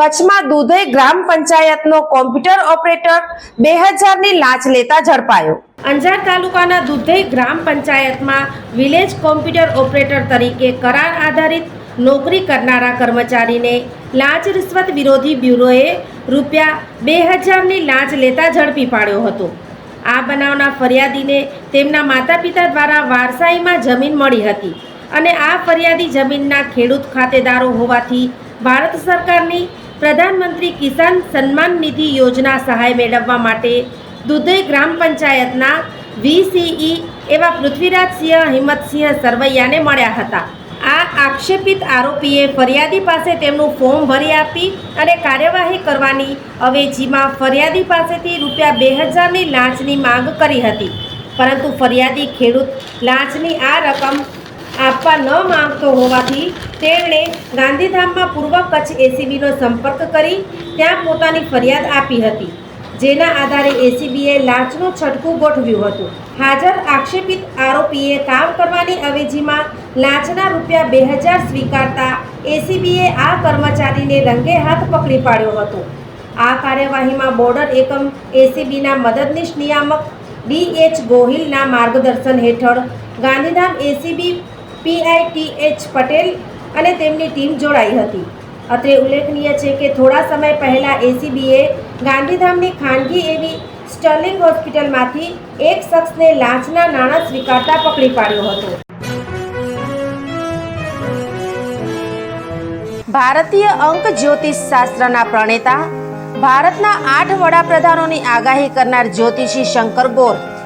કચ્છમાં દુધઈ ગ્રામ પંચાયતનો કોમ્પ્યુટર ઓપરેટર બે હજારની લાંચ લેતા ઝડપાયો. અંજાર તાલુકાના દુધઈ ગ્રામ પંચાયતમાં વિલેજ કોમ્પ્યુટર ઓપરેટર તરીકે કરાર આધારિત નોકરી કરનારા કર્મચારીને લાંચ રિશ્વત વિરોધી બ્યુરોએ રૂપિયા બે હજારની લાંચ લેતા ઝડપી પાડ્યો હતો. આ બનાવના ફરિયાદીને તેમના માતા પિતા દ્વારા વારસાઈમાં જમીન મળી હતી અને આ ફરિયાદી જમીનના ખેડૂત ખાતેદારો હોવાથી ભારત સરકારની પ્રધાનમંત્રી કિસાન સન્માન નિધિ યોજના સહાય મેળવવા માટે દુધઈ ગ્રામ પંચાયતના વીસીઈ એવા પૃથ્વીરાજસિંહ હિંમતસિંહ સરવૈયાને મળ્યા હતા. આ આક્ષેપિત આરોપીએ ફરિયાદી પાસે તેમનું ફોર્મ ભરી આપી અને કાર્યવાહી કરવાની અવેજીમાં ફરિયાદી પાસેથી રૂપિયા બે હજારની લાંચની માંગ કરી હતી. પરંતુ ફરિયાદી ખેડૂત લાંચની આ રકમ આપવા ન માંગતો હોવાથી તેમણે ગાંધીધામમાં પૂર્વ કચ્છ એસીબીનો સંપર્ક કરી ત્યાં પોતાની ફરિયાદ આપી હતી, જેના આધારે એસીબીએ લાંચનું છટકું ગોઠવ્યું હતું. હાજર આક્ષેપિત આરોપીએ કામ કરવાની અવેજીમાં લાંચના રૂપિયા બે હજાર સ્વીકારતા એસીબીએ આ કર્મચારીને રંગે હાથ પકડી પાડ્યો હતો. આ કાર્યવાહીમાં બોર્ડર એકમ એસીબીના મદદનીશ નિયામક ડી એચ ગોહિલના માર્ગદર્શન હેઠળ ગાંધીધામ એસીબી પીઆઈટીએચ પટેલ અને તેમની ટીમ જોડાઈ હતી. અત્રે ઉલ્લેખનીય છે કે થોડા સમય પહેલાં એસીબીએ ગાંધીધામની ખાનગી એવી સ્ટર્લિંગ હોસ્પિટલમાંથી એક શખ્સને લાંચના નાણાં સ્વીકારતા પકડી પાડ્યો હતો. ભારતીય અંક જ્યોતિષ શાસ્ત્રના પ્રણેતા, ભારતના આઠ વડાપ્રધાનોની આગાહી કરનાર જ્યોતિષી શંકર ગોર